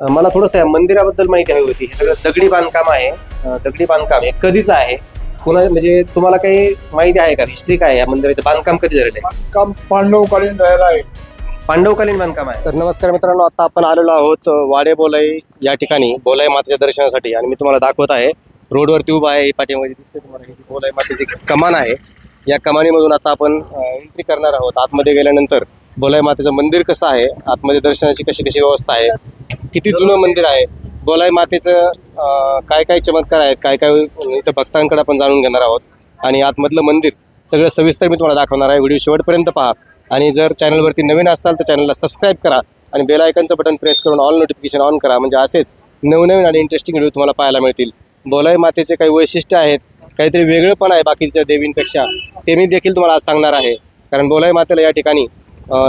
मला थोडंसं या मंदिराबद्दल माहिती हवी होती. हे सगळं दगडी बांधकाम आहे. दगडी बांधकाम हे कधीच आहे. पुन्हा म्हणजे तुम्हाला काही माहिती आहे का? हिस्ट्री काय या मंदिराचं बांधकाम कधी झालेलं आहे? काम पांडवकालीन झालेलं आहे. पांडवकालीन बांधकाम आहे. तर नमस्कार मित्रांनो आता आपण आलेलो आहोत वाडे बोलाई या ठिकाणी बोलाई मातेच्या दर्शनासाठी. आणि मी तुम्हाला दाखवत आहे रोडवरती उभा आहे ही पाठीमध्ये दिसते तुम्हाला. ही बोलाई मातेची कमान आहे. या कमानीमधून आता आपण एंट्री करणार आहोत. आतमध्ये गेल्यानंतर बोलाई मातेचं मंदिर कसं आहे? आतमध्ये दर्शनाची कशी कशी व्यवस्था आहे? किती जुनं मंदिर आहे? बोलाई मातेचं काय काय चमत्कार आहेत? काय काय इथं भक्तांकडे आपण जाणून घेणार आहोत. आणि आतमधलं मंदिर सगळं सविस्तर मी तुम्हाला दाखवणार आहे. व्हिडिओ शेवटपर्यंत पहा. आणि जर चॅनलवरती नवीन असाल तर चॅनलला सबस्क्राईब करा आणि बेल आयकनचं बटन प्रेस करून ऑल नोटिफिकेशन ऑन करा. म्हणजे असेच नवनवीन आणि इंटरेस्टिंग व्हिडिओ तुम्हाला पाहायला मिळतील. बोलाई मातेचे काही वैशिष्ट्य आहेत काहीतरी वेगळं पण आहे बाकीच्या देवींपेक्षा. ते मी देखील तुम्हाला आज सांगणार आहे. कारण बोलाई मातेला या ठिकाणी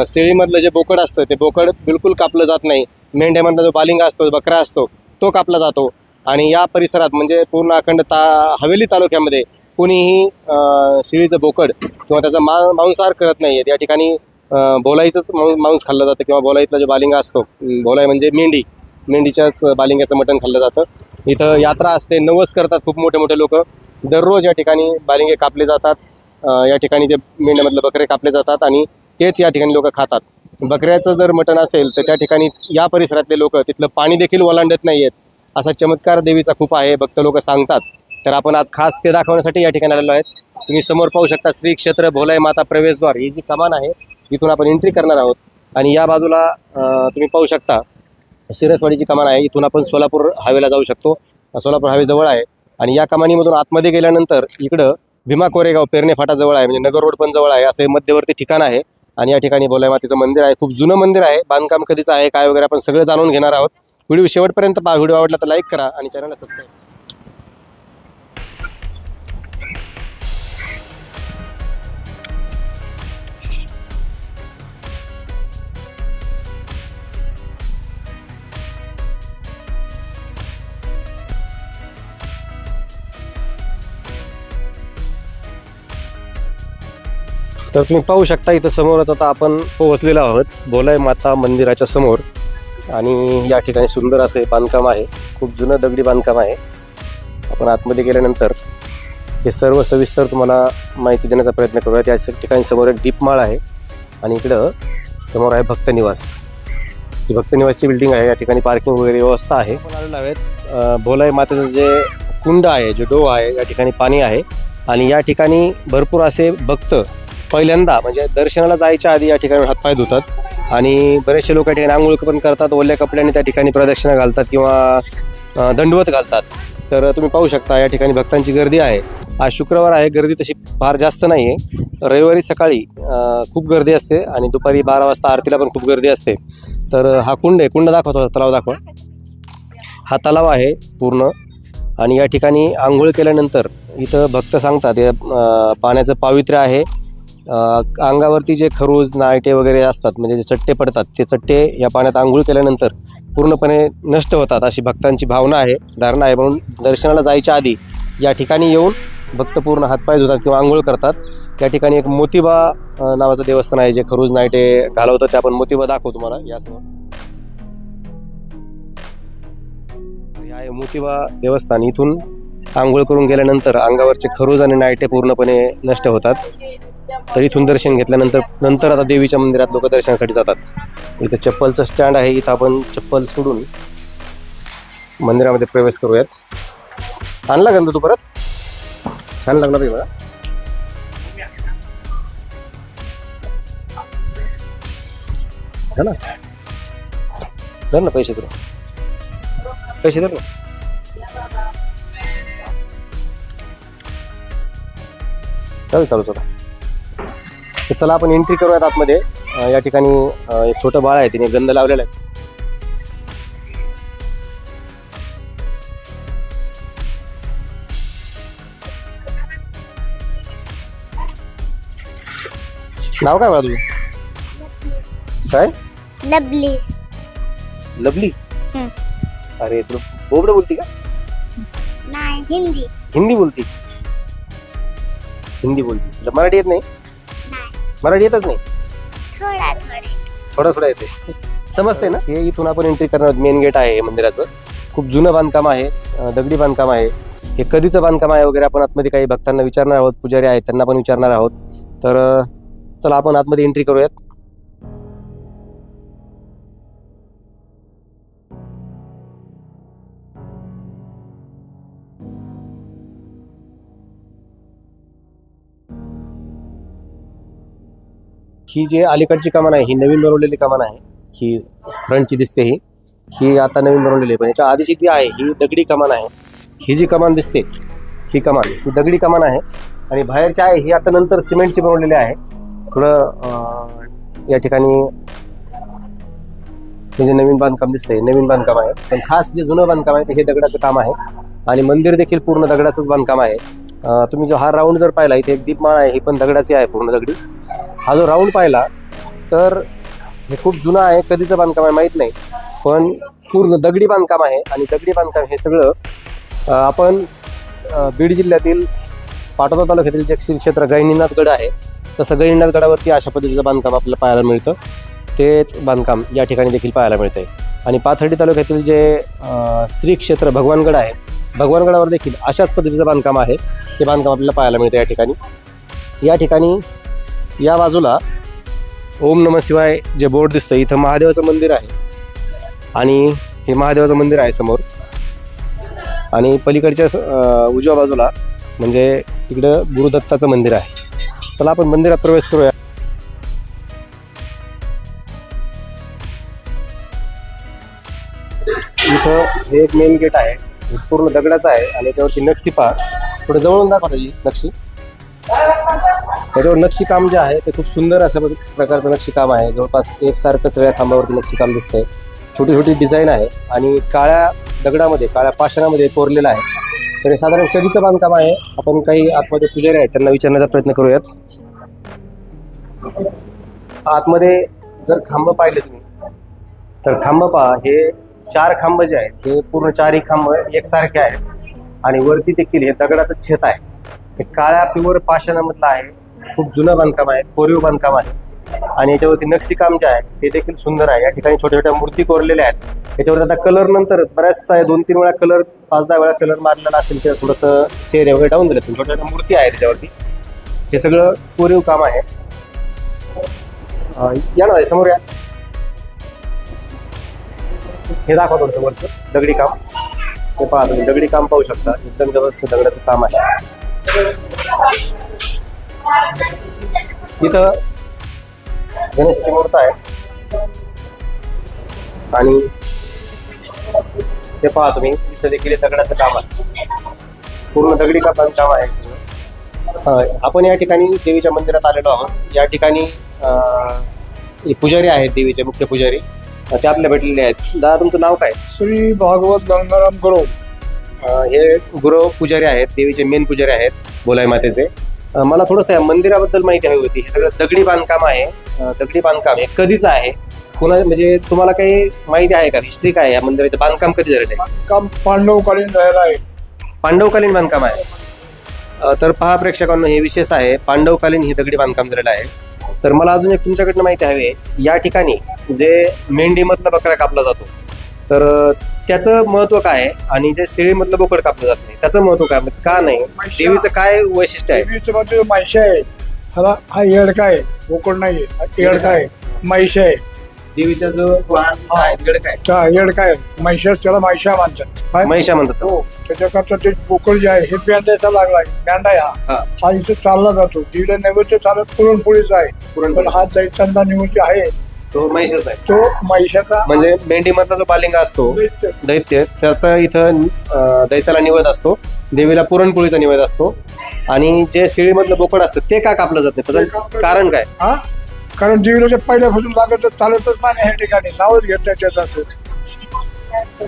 शेळीमधलं जे बोकड असतं ते बोकड बिलकुल कापलं जात नाही. मेंढ्यामधला जो बालिंगा असतो बकरा असतो तो कापला जातो. आणि या परिसरात म्हणजे पूर्ण अखंड ता हवेली तालुक्यामध्ये कुणीही शिळीचं शेळीचं बोकड किंवा त्याचा मा मांसाहार करत नाही आहेत या ठिकाणी बोलाईचंच मांस खाल्लं जातं किंवा बोलाईतला जो बालिंगा असतो बोलाई म्हणजे मेंढी. मेंढीच्याच बालिंग्याचं मटण खाल्लं जातं. इथं यात्रा असते नवस करतात खूप मोठे मोठे लोक. दररोज या ठिकाणी बालिंगे कापले जातात. या ठिकाणी ते मेंढ्यामधले बकरे कापले जातात आणि तेच या ठिकाणी लोक खातात. बकऱ्याचं जर मटण असेल तर त्या ठिकाणी या परिसरातले लोक तिथलं पाणी देखील ओलांडत नाही आहेत असा चमत्कार देवीचा खूप आहे भक्त लोक सांगतात. तर आपण आज खास ते दाखवण्यासाठी या ठिकाणी आलेलो आहेत. तुम्ही समोर पाहू शकता श्री क्षेत्र भोलाई माता प्रवेशद्वार. ही जी कमान आहे इथून आपण एंट्री करणार आहोत. आणि या बाजूला तुम्ही पाहू शकता शिरसवाडीची कमान आहे. इथून आपण सोलापूर हायवेला जाऊ शकतो. सोलापूर हायवे जवळ आहे. आणि या कमानीमधून आतमध्ये गेल्यानंतर इकडं भीमा कोरेगाव पेरणे फाटा जवळ आहे. म्हणजे नगर रोड पण जवळ आहे. असे मध्यवर्ती ठिकाण आहे. आणि या ठिकाणी बोलाय मातेचं मंदिर आहे. खूप जुनं मंदिर आहे. बांधकाम कधीचं आहे काय वगैरे आपण सगळं जाणून घेणार आहोत. व्हिडिओ शेवटपर्यंत पहा. व्हिडिओ आवडला तर लाईक करा आणि चॅनलला सबस्क्राईब तर तुम्ही पाहू शकता इथं समोरच आता आपण पोहोचलेलो आहोत भोलाय माता मंदिराच्या समोर. आणि या ठिकाणी सुंदर असे बांधकाम आहे. खूप जुनं दगडी बांधकाम आहे. आपण आतमध्ये गेल्यानंतर हे सर्व सविस्तर तुम्हाला माहिती देण्याचा प्रयत्न करूया त्या ठिकाणी समोर एक दीपमाळ आहे. आणि इकडं समोर आहे भक्तनिवास ही भक्तनिवासची बिल्डिंग आहे. या ठिकाणी पार्किंग वगैरे व्यवस्था आहे. आलेलो आहेत. भोलाय भोलाई मातेचं जे कुंड आहे जे डो आहे या ठिकाणी पाणी आहे. आणि या ठिकाणी भरपूर असे भक्त पहिल्यांदा म्हणजे दर्शनाला जायच्या आधी या ठिकाणी हातपाय धुतात. आणि बरेचसे लोक या ठिकाणी आंघोळ पण करतात ओल्या कपड्याने त्या ठिकाणी प्रदक्षिणा घालतात किंवा दंडवत घालतात. तर तुम्ही पाहू शकता या ठिकाणी भक्तांची गर्दी आहे. आज शुक्रवार आहे गर्दी तशी फार जास्त नाही आहे रविवारी सकाळी खूप गर्दी असते आणि दुपारी बारा वाजता आरतीला पण खूप गर्दी असते. तर हा कुंड आहे. कुंड दाखवतो तलाव दाखवा. हा तलाव आहे पूर्ण. आणि या ठिकाणी आंघोळ केल्यानंतर इथं भक्त सांगतात या पाण्याचं पावित्र्य आहे. अंगावरती जे खरूज नायटे वगैरे असतात म्हणजे जे चट्टे पडतात ते चट्टे या पाण्यात आंघोळ केल्यानंतर पूर्णपणे नष्ट होतात अशी भक्तांची भावना आहे धारणा आहे. म्हणून दर्शनाला जायच्या आधी या ठिकाणी येऊन भक्त पूर्ण हातपाय धुतात किंवा आंघोळ करतात. त्या ठिकाणी एक मोतिबा नावाचं देवस्थान आहे जे खरूज नायटे घालवतं ते आपण मोतिबा दाखवू तुम्हाला. यासमोर आहे मोतिबा देवस्थान इथून आंघोळ करून गेल्यानंतर अंगावरचे खरूज आणि नायटे पूर्णपणे नष्ट होतात. तर इथून दर्शन घेतल्यानंतर नंतर आता देवीच्या मंदिरात लोक दर्शनासाठी जातात. इथं चप्पलचं स्टँड आहे. इथं आपण चप्पल सोडून मंदिरामध्ये प्रवेश करूयात. आणला का तू परत? छान लागला पाहिजे मला झालं? धर ना पैसे तुला पैसे धर ना. चालेल चालू चला. तर चला आपण एंट्री करूयात आतमध्ये. अं, या ठिकाणी अं, एक छोटं बाळ आहे तिने गंध लावलेला आहे. नाव काय बाळा तुझं? काय? लवली लवली हम्म. अरे तुला बोबड बोलती का? नाही हिंदी. हिंदी बोलती? हिंदी बोलती. तुला मराठी येत नाही? मराठी येतच नाही? थोडा थोडे. थोडं थोडं येते. समजते ना? हे इथून आपण एंट्री करणार मेन गेट आहे हे मंदिराचं. खूप जुनं बांधकाम आहे अं, दगडी बांधकाम आहे. हे कधीचं बांधकाम आहे वगैरे आपण आतमध्ये काही भक्तांना विचारणार आहोत पुजारी आहेत त्यांना पण विचारणार आहोत. तर अं, चला आपण आतमध्ये एंट्री करूयात. ही जी अलीकडची कमान आहे ही नवीन बनवलेली कमान आहे ही फ्रंटची दिसते ही. ही आता नवीन बनवलेली आहे पण याच्या आधीची ती आहे ही दगडी कमान आहे ही जी कमान दिसते ही कमान ही दगडी कमान आहे आणि बाहेरची आहे ही आता नंतर सिमेंटची बनवलेली आहे. थोडं या ठिकाणी हे जे नवीन बांधकाम दिसतंय नवीन बांधकाम आहे. पण खास जे जुनं बांधकाम आहे ते हे दगडाचं काम आहे. आणि मंदिर देखील पूर्ण दगडाचंच बांधकाम आहे. तुम्ही जो हा राऊंड जर पाहिला इथे एक दीपमाळ आहे ही पण दगडाची आहे पूर्ण दगडी. हा जो राऊंड पाहिला तर हे खूप जुनं आहे कधीचं बांधकाम आहे माहीत नाही पण पूर्ण दगडी बांधकाम आहे आणि दगडी बांधकाम हे सगळं आपण बीड जिल्ह्यातील पाटोदा तालुक्यातील जे क्षेत्र गहिनीनाथ गड आहे तसं गहिनीनाथ गडावरती अशा पद्धतीचं बांधकाम आपल्याला पाहायला मिळतं. तेच बांधकाम या ठिकाणी देखील पाहायला मिळतं आहे आणि पाथर्डी तालुक्यातील जे श्रीक्षेत्र श्री क्षेत्र भगवानगड आहे भगवानगडावर देखील अशाच पद्धतीचं बांधकाम आहे. ते बांधकाम आपल्याला पाहायला मिळतं या ठिकाणी. या ठिकाणी या बाजूला ओम नम शिवाय जे बोर्ड दिसतं इथं महादेवाचं मंदिर आहे. आणि हे महादेवाचं मंदिर आहे समोर. आणि पलीकडच्या उजव्या बाजूला म्हणजे तिकडं गुरुदत्ताचं मंदिर आहे. चला आपण मंदिरात प्रवेश करूया. इथं हे एक मेन गेट आहे. हे पूर्ण दगडाचा आहे आणि याच्यावरती नक्षी पहा. थोडं जवळून दाखवा त्याची नक्षी. त्याच्यावर नक्षीकाम जे आहे ते खूप सुंदर अशा प्रकारचं नक्षीकाम आहे. जवळपास एकसारखं सगळ्या खांबावरती नक्षीकाम दिसतंय. छोटी छोटी डिझाईन आहे आणि काळ्या दगडामध्ये काळ्या पाषाणामध्ये कोरलेलं आहे. तर हे साधारण कधीचं बांधकाम आहे? आपण काही आतमध्ये पुजारी आहेत त्यांना विचारण्याचा प्रयत्न करूयात. आतमध्ये जर खांब पाहिले तुम्ही तर खांब पहा. हे चार खांब जे आहेत हे पूर्ण चारही खांब एकसारखे आहेत. आणि वरती देखील हे दगडाचं छत आहे. हे काळ्या पिवर पाषाणामधलं आहे. खूप जुनं बांधकाम आहे कोरीव बांधकाम आहे. आणि याच्यावरती नक्षीकाम जे आहे ते देखील सुंदर आहे. या ठिकाणी छोट्या छोट्या मूर्ती कोरलेल्या आहेत. याच्यावरती आता कलर नंतर बऱ्याचसा दोन तीन वेळा कलर पाच दहा वेळा कलर मारलेला असेल तर थोडंसं चेहरे वगैरे डाऊन झाले पण छोट्या छोट्या मूर्ती आहेत त्याच्यावरती. हे सगळं कोरीव काम आहे. या ना समोर या. हे दाखवा थोडंसं वरचं. दगडी काम. हे पहा तुम्ही दगडी काम पाहू शकता. एकदम जबरदस्त दगडाचं काम आहे. इथं गणेशची मूर्त आहे. आणि हे पहा तुम्ही इथं देखील दगडाचं काम आहे. पूर्ण दगडी काम काम आहे सगळं. आपण या ठिकाणी देवीच्या मंदिरात आलेलो आहोत. या ठिकाणी अं, पुजारी आहेत देवीचे मुख्य पुजारी. ते आपल्या भेटलेले आहेत. दादा तुमचं नाव काय? श्री भागवत गंगाराम अं, हे गुरव पुजारी आहेत देवीचे मेन पुजारी आहेत बोलाई मातेचे. अं, मला थोडंसं या मंदिराबद्दल माहिती हवी होती. हे सगळं दगडी बांधकाम आहे. अं, दगडी बांधकाम हे कधीच आहे. कोणा म्हणजे तुम्हाला काही माहिती आहे का? हिस्ट्री काय आहे? या मंदिराचं बांधकाम कधी झालेलं आहे? काम पांडवकालीन झालेलं आहे. पांडवकालीन बांधकाम आहे. अं, तर पहा प्रेक्षकांना हे विशेष आहे. पांडवकालीन ही दगडी बांधकाम झालेलं आहे. तर मला अजून एक तुमच्याकडनं माहिती हवी आहे. या ठिकाणी जे मेंढीमधला बकरा कापला जातो तर त्याचं महत्त्व काय आहे? आणि जे शेळीमधलं बोकड कापलं जात नाही त्याचं महत्त्व काय? म्हणजे का नाही? देवीचं काय वैशिष्ट्य आहे? देवीचं म्हणजे माहिशा आहे. हा येडका आहे. बोकड नाही हा येडका आहे. महिषा आहे. देवीचा जो वाहन आहे तिकडे काय? त्या येडका आहे महिषाच त्याला महिषा मानतात. काय महिषा म्हणतात. हो. त्याच्याकरता ते बोकड जे आहे हे मेंढ्याचा लागला आहे. मेंढा आहे हा. हा. हा इथे चालला जातो. देवीला नैवेद्य चालत पुरणपोळीचा आहे. पण पुरणपोळी. हा दैत्यांचा निवृत्ती आहे. तो महिषाच आहे. तो महिषाचा म्हणजे मेंढीमधला जो बालिंगा असतो दैत्य. दैत्य त्याचा इथं अं, दैत्याला निवेद असतो. देवीला पुरणपोळीचा निवेद असतो. आणि जे शेळीमधलं बोकड असतं ते का कापलं जात नाही? त्याचं कारण काय? हा? कारण ते पहिल्यापासून लागत चालतच नाही ह्या ठिकाणी. नावच घेत नाही त्याचं असं.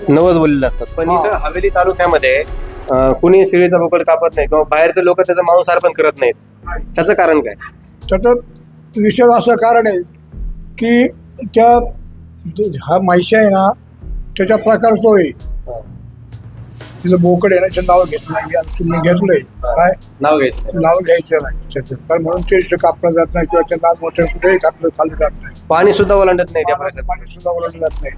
नवस बोललेलं असतात. पण हा. इथं हवेली तालुक्यामध्ये अं, कुणी शेळीचा बोकड कापत नाही किंवा बाहेरचे लोक त्याचा मांसाहार पण करत नाहीत. त्याचं कारण काय? त्याचं विशेष असं कारण आहे की त्या हा म्हैशी आहे ना त्याच्या प्रकार तो आहे. तिचं बोकड येण्याचं नाव घेत नाही. तुम्ही घेतलंय. काय? नाव घ्यायचं नाव घ्यायचं नाही. त्याचं कारण म्हणून ते इथं कापलं जात नाही किंवा ते नाव मोठं कुठेही कापलं खाल्लं जात नाही. पाणी सुद्धा ओलांडत नाही त्या परिसरात. पाणी सुद्धा ओलांडलं जात नाही.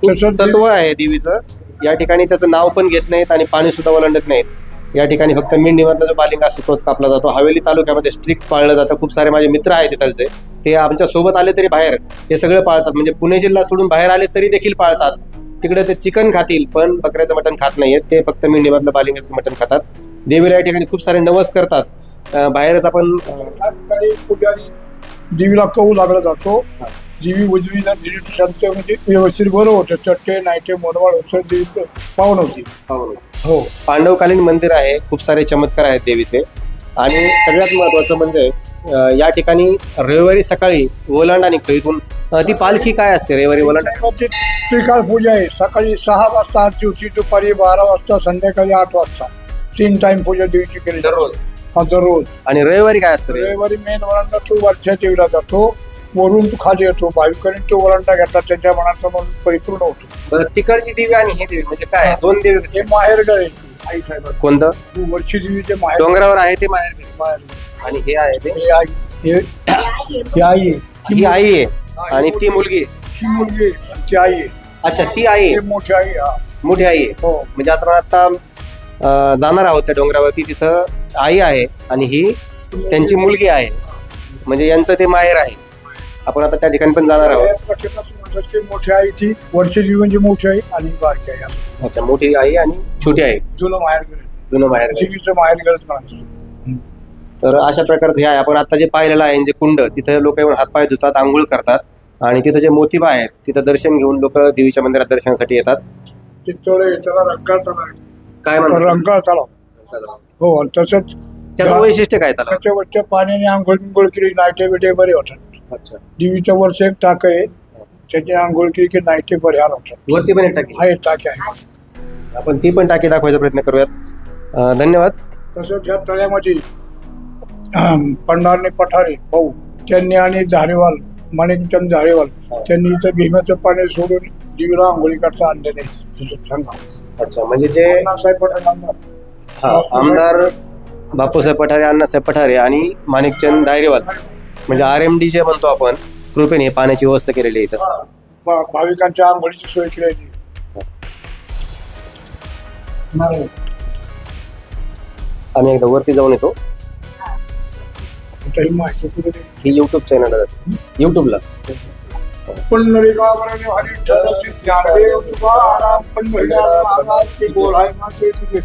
खूप तसंच सत्व आहे देवीचं. या ठिकाणी त्याचं नाव पण घेत नाहीत आणि पाणी सुद्धा ओलांडत नाहीत. या ठिकाणी फक्त मेंढीमधला जो बालिंग असतो तोच कापला जातो. हवेली तालुक्यामध्ये स्ट्रिक्ट पाळलं जातं. खूप सारे माझे मित्र आहेत तिथलचे ते आमच्यासोबत आले तरी बाहेर. हे सगळं पाळतात. म्हणजे पुणे जिल्हा सोडून बाहेर आले तरी देखील पाळतात. तिकडे ते चिकन खातील पण बकऱ्याचं मटण खात नाहीयेत ते फक्त मेंढीमधलं बालिंगाचं मटण खातात. देवीला या ठिकाणी खूप सारे नवस करतात. बाहेरच आपण देवीला कऊ लागला जातो. दिली शांत म्हणजे व्यवस्थित बरं होतं. चट्टे नाईटे मोरवाड होतं देवी होती. हो. पांडवकालीन मंदिर आहे. खूप सारे चमत्कार आहेत देवीचे. आणि सगळ्यात महत्वाचं म्हणजे या ठिकाणी रविवारी सकाळी ओलांडा निघतो. इथून ती पालखी काय असते? रविवारी ओलांडा? ती त्रिकाळ पूजा आहे. सकाळी सहा वाजता आरती होती दुपारी बारा वाजता संध्याकाळी आठ वाजता. तीन टाइम पूजा देवीची केली. दररोज? हा दररोज. आणि रविवारी काय असतं रे? रविवारी मेन वरांडा तो वरच्या देवीला जातो. वरून तो खाली येतो. भाविकांनी तो वरांडा घेतला त्यांच्या मनाचा मन परिपूर्ण होतो. बरं तिकडची देवी आणि हे देवी म्हणजे काय? दोन देवी कसे हे माहेर गळायची आई साहेब कोणतं? वरची देवीचे माहेर डोंगरावर आहे ते माहेर माहेर आणि हे आहे ते? हे आई हे ही आई आहे. ही आई आहे. आणि ती मुलगी? ही मुलगी आहे, आणि ती आई आहे. अच्छा ती आई? मोठी आई हा. मोठी आई आहे. हो. म्हणजे आता आता अं, जाणार आहोत त्या डोंगरावरती तिथं आई आहे आणि ही त्यांची मुलगी आहे. म्हणजे यांचं ते माहेर आहे. आपण आता त्या ठिकाणी पण जाणार आहोत. म्हणतात की मोठी आई ती वरची देवी म्हणजे मोठी आई आणि बारकी आई असं अच्छा मोठी आई आणि छोटी आई. जुनं माहेर गरज जुनं माहेर आहे. देवीचं माहेर गरज तर अशा प्रकारचं हे आहे. आपण आता जे पाहिलेलं आहे जे कुंड तिथे लोक येऊन हातपाय धुतात आंघोळ करतात. आणि तिथं जे मोतीबा आहेत तिथं दर्शन घेऊन लोक देवीच्या मंदिरात दर्शनासाठी येतात. त्याला तलाव काय म्हणतात? रंगाळ तलाव. हो आणि तसंच त्याचं वैशिष्ट्य काय त्याला त्याच्या वरच्या पाण्याने आंघोळ बिंघोळ केली नाईटे बिटे बरे होतात. अच्छा. देवीच्या वरचं एक टाक आहे त्याची आंघोळ केली की नाईटे बरे होतात. वरती पण एक टाकी हा एक टाके आहे. आपण ती पण टाकी दाखवायचा प्रयत्न करूयात. अं, धन्यवाद. तसंच ह्या तळ्यामध्ये अहं, पंढारने पठारे भाऊ त्यांनी आणि धारेवाल माणिकचंद धारेवाल त्यांनी इथं भीमाचं पाणी सोडून देवीला आंघोळी करता आणले नाही. सांगा. अच्छा म्हणजे जे अण्णासाहेब पठारे आमदार. हा, आमदार बापूसाहेब पठारे अण्णासाहेब पठारे आणि माणिकचंद दायरेवाल. म्हणजे आर एम डी जे म्हणतो आपण कृपेने पाण्याची व्यवस्था केलेली आहे इथं. भा- भाविकांच्या आंघोळीची सोय केलेली नारळ. आम्ही एकदा वरती जाऊन येतो. ही माहिती कुठे दिली? ही युट्यूब चॅनल युट्यूबला बोलाय माते तुझे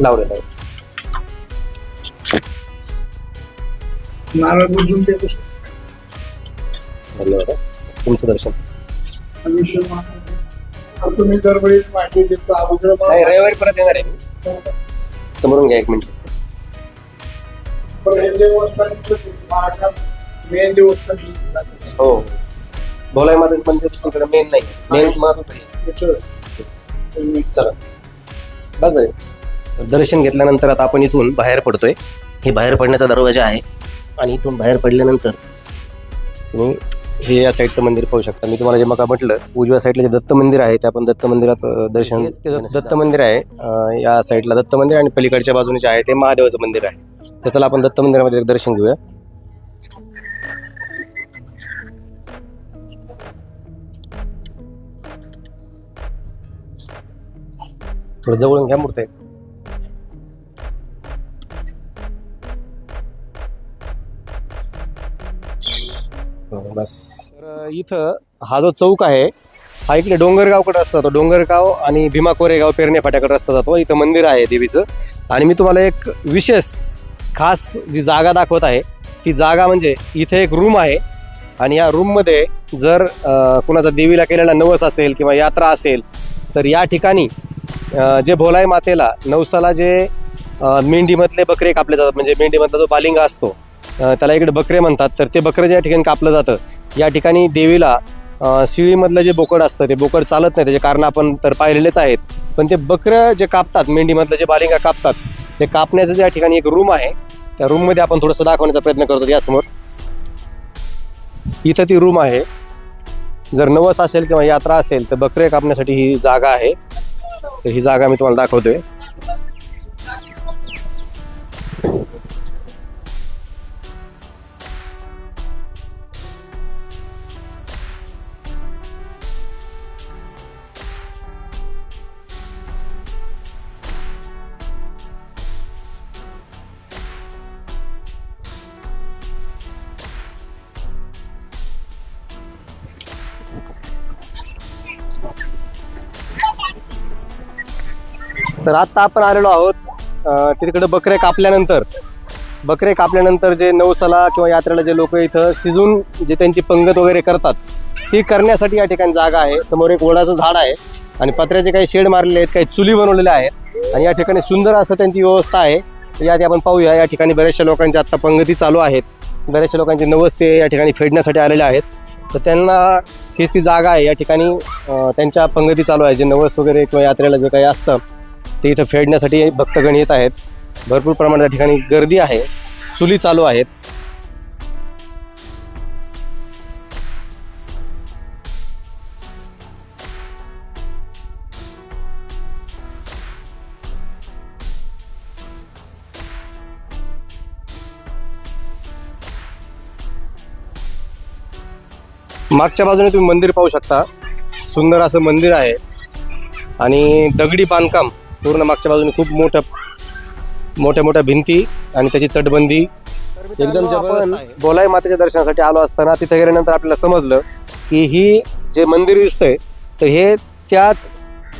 लावलेलं आहे. नारळ बुजून धन्यवाद तुमचं दर्शन. तुम्ही दरवेळी माहिती देतो अगोदर रविवारी परत येणार आहे समोरून घ्या एक मिनिट. मेन देवस्थान हो. भोलाई मातेच मंदिर दुसरीकडे मेन नाही. मेन महत्वाचं आहे. चला. बस झाले. दर्शन घेतल्यानंतर आता आपण इथून बाहेर पडतोय. हे बाहेर पडण्याचा दरवाजा आहे. आणि इथून बाहेर पडल्यानंतर तुम्ही हे या साईडचं मंदिर पाहू शकता. मी तुम्हाला जे मका म्हटलं उजव्या साईडला जे दत्त मंदिर आहे ते आपण दत्त मंदिरात अं, दर्शन दत्त मंदिर आहे. अं, या साईडला दत्त मंदिर आणि पलीकडच्या बाजूने जे आहे ते महादेवाचं मंदिर आहे. तर चला आपण दत्त मंदिरामध्ये एक दर्शन घेऊया. थोडं जवळून घ्या मूर्त हो, बस. तर इथं हा जो चौक आहे हा इकडे डोंगरगावकडे रस्ता जातो. डोंगरगाव आणि भीमा कोरेगाव पेरणे फाट्याकडे रस्ता जातो. इथं मंदिर आहे देवीचं. आणि मी तुम्हाला एक विशेष खास जी जागा दाखवत आहे ती जागा म्हणजे इथे एक रूम आहे. आणि या रूममध्ये जर कुणाचा देवीला केलेला नवस असेल किंवा यात्रा असेल तर या ठिकाणी जे भोलाई मातेला नवसाला जे मेंढीमधले बकरे कापले जातात म्हणजे मेंढीमधला जो बालिंगा असतो त्याला इकडे बकरे म्हणतात तर ते बकरे ज्या ठिकाणी कापलं जातं या ठिकाणी देवीला शिळीमधलं जे बोकड असतं ते बोकड चालत नाही त्याचे कारण आपण तर पाहिलेलेच आहेत. पण ते बकरं जे कापतात मेंढीमधलं जे बालिंगा कापतात हे कापण्याचं ज्या ठिकाणी एक रूम आहे त्या रूममध्ये आपण थोडंसं दाखवण्याचा प्रयत्न करतो यासमोर इथं ती रूम आहे. जर नवस असेल किंवा यात्रा असेल तर बकरे कापण्यासाठी ही जागा आहे. तर ही जागा मी तुम्हाला दाखवतोय. तर आता आपण आलेलो आहोत तिकडे बकरे कापल्यानंतर. बकरे कापल्यानंतर जे नवसाला किंवा यात्रेला जे लोक इथं शिजून जे त्यांची पंगत वगैरे करतात ती करण्यासाठी या ठिकाणी जागा आहे. समोर एक ओढाचं झाड आहे आणि पत्र्याचे काही शेड मारलेले आहेत काही चुली बनवलेल्या आहेत आणि या ठिकाणी सुंदर असं त्यांची व्यवस्था आहे. तर यात आपण पाहूया या ठिकाणी बऱ्याचशा लोकांच्या आत्ता पंगती चालू आहेत. बऱ्याचशा लोकांचे नवसते या ठिकाणी फेडण्यासाठी आलेले आहेत. तर त्यांना हीच ती जागा आहे. या ठिकाणी त्यांच्या पंगती चालू आहे. जे नवस वगैरे किंवा यात्रेला जे काही असतं ते इथं फेडण्यासाठी भक्तगण येत आहेत. भरपूर प्रमाणात या ठिकाणी गर्दी आहे. चुली चालू आहेत. मागच्या बाजूने तुम्ही मंदिर पाहू शकता. सुंदर असं मंदिर आहे. आणि दगडी बांधकाम पूर्ण मागच्या बाजूने खूप मोठं मोठ्या मोठ्या भिंती आणि त्याची तटबंदी. एकदम आपण बोलाई मातेच्या दर्शनासाठी आलो असताना तिथे गेल्यानंतर आपल्याला समजलं की ही जे मंदिर दिसतंय तर हे त्याच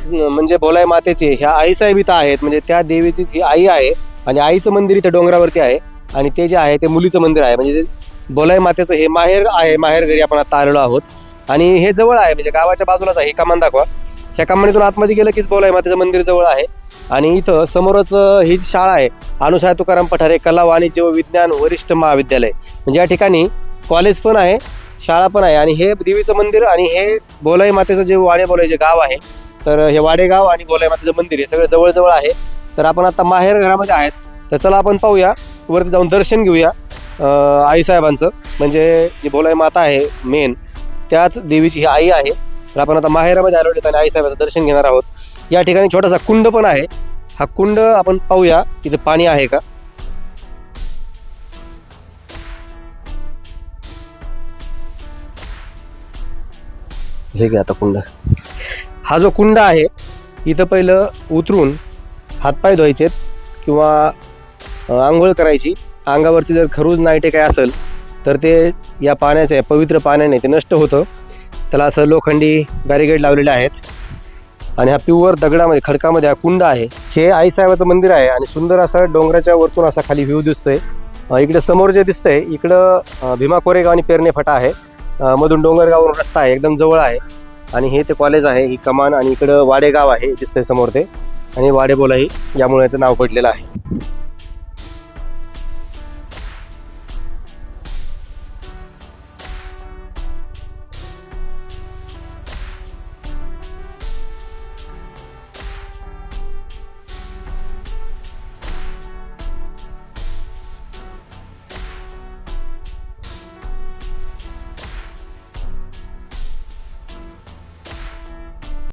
म्हणजे बोलाई मातेचे ह्या आईसाहेब इथं आहेत. म्हणजे त्या देवीचीच ही आई आहे आणि आईचं मंदिर इथं डोंगरावरती आहे आणि ते जे आहे ते मुलीचं मंदिर आहे. म्हणजे बोलाई मातेचं हे माहेर आहे माहेर घरी आपण आता आलेलो आहोत. आणि हे जवळ आहे म्हणजे गावाच्या बाजूलाच आहे. ही कमान दाखवा. ह्या कंपनीतून आतमध्ये गेलं कीच बोलाई मातेचं मंदिर जवळ आहे. आणि इथं समोरच ही जी शाळा आहे अनुसाय तुकाराम पठारे कला वाणिज्य व विज्ञान वरिष्ठ महाविद्यालय. म्हणजे या ठिकाणी कॉलेज पण आहे शाळा पण आहे. आणि हे देवीचं मंदिर आणि हे बोलाई मातेचं जे वाडे बोलायचे गाव आहे तर हे वाडेगाव आणि बोलाई मातेचं मंदिर हे सगळं जवळजवळ आहे. तर आपण आता माहेर घरामध्ये आहेत तर चला आपण पाहूया. वरती जाऊन दर्शन घेऊया आईसाहेबांचं म्हणजे जी बोलाई माता आहे मेन त्याच देवीची ही आई आहे. तर आपण आता माहेरामध्ये आलो आणि आईसाहेबाचं दर्शन घेणार आहोत. या ठिकाणी छोटासा कुंड पण आहे. हा कुंड आपण पाहूया. तिथे पाणी आहे का? हे घ्या आता कुंड. हा जो कुंड आहे इथं पहिलं उतरून हातपाय धुवायचेत किंवा आंघोळ करायची. अंगावरती जर खरूज नाईटे काय असेल तर ते या पाण्याचे पवित्र पाण्याने ते नष्ट होतं. त्याला असं लोखंडी बॅरिगेड लावलेले आहेत. आणि हा प्युअर दगडामध्ये खडकामध्ये हा कुंड आहे. हे आईसाहेबाचं मंदिर आहे आणि सुंदर असं डोंगराच्या वरतून असा खाली व्ह्यू दिसतोय. इकडे समोर जे दिसतंय इकडं भीमा कोरेगाव आणि पेरणे फाटा आहे. मधून डोंगरगावरून रस्ता आहे एकदम जवळ आहे. आणि हे ते कॉलेज आहे ही कमान आणि इकडं वाडेगाव आहे दिसतंय समोर ते. आणि वाडेबोलाही यामुळे याचं नाव पडलेलं आहे.